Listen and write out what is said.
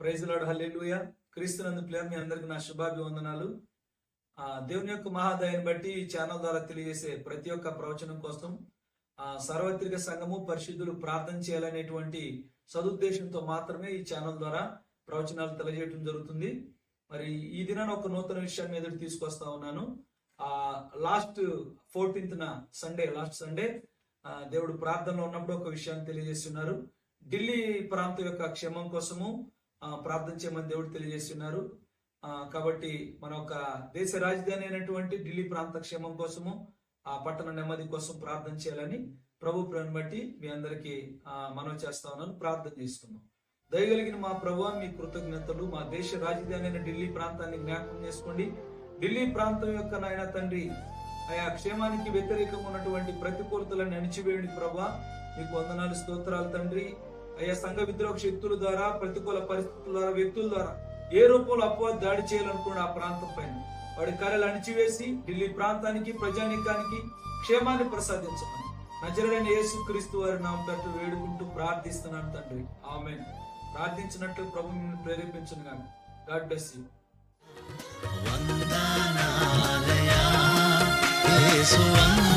Praise lord హల్లెలూయ క్రీస్తునందు ప్లేయర్ మీ అందరికి నా శుభాభివందనాలు. దేవుని యొక్క మహాదయాన్ని బట్టి ఈ ఛానల్ ద్వారా తెలియజేసే ప్రతి ఒక్క ప్రవచనం కోసం సార్వత్రిక సంఘము పరిశుద్ధులు ప్రార్థన చేయాలనేటువంటి సదుద్దేశంతో మాత్రమే ఈ ఛానల్ ద్వారా ప్రవచనాలు తెలియజేయడం జరుగుతుంది. మరి ఈ దినాన ఒక నూతన విషయాన్ని ఎదురు తీసుకొస్తా ఉన్నాను. ఆ లాస్ట్ ఫోర్టీన్త్ నా సండే లాస్ట్ సండే దేవుడు ప్రార్థనలో ఉన్నప్పుడు ఒక విషయాన్ని తెలియజేస్తున్నారు. ఢిల్లీ ప్రాంతం యొక్క క్షేమం కోసము ప్రార్థన చేయమని దేవుడు తెలియజేస్తున్నారు. కాబట్టి మన ఒక దేశ రాజధాని అయినటువంటి ఢిల్లీ ప్రాంత క్షేమం కోసము ఆ పట్టణ నెమ్మది కోసం ప్రార్థన చేయాలని ప్రభు ప్రేమను బట్టి మీ అందరికీ మనవి చేస్తా ఉన్నాను. ప్రార్థన చేసుకున్నాం దయగలిగిన మా ప్రభు మీ కృతజ్ఞతలు మా దేశ రాజధాని అయిన ఢిల్లీ ప్రాంతాన్ని జ్ఞాపకం చేసుకోండి. ఢిల్లీ ప్రాంతం యొక్క నాయన తండ్రి ఆయా క్షేమానికి వ్యతిరేకంగా ఉన్నటువంటి ప్రతికూలతలను అణిచివేయండి ప్రభా. మీకు వందనాలు స్తోత్రాలు తండ్రి. అయ్యా సంఘ విద్రోహ శక్తుల ద్వారా ప్రతికూల పరిస్థితుల ద్వారా వ్యక్తుల ద్వారా ఏ రూపంలో అపవాది దాడి చేయాలనుకున్న ఆ ప్రాంతం పైన. వాడి కర్రలు అణిచివేసి ఢిల్లీ ప్రాంతానికి ప్రజానీకానికి క్షేమాన్ని ప్రసాదించమని. నజరుడైన యేసు క్రీస్తు వారి నామ తట్టు వేడుకుంటూ ప్రార్థిస్తున్నాను తండ్రి. ఆమె ప్రార్థించినట్లు ప్రభు మిమ్మల్ని ప్రేరేపించను కానీ గాడ్ బ్లెస్ యూ. వందనాలయా. యేసు వందనాలయా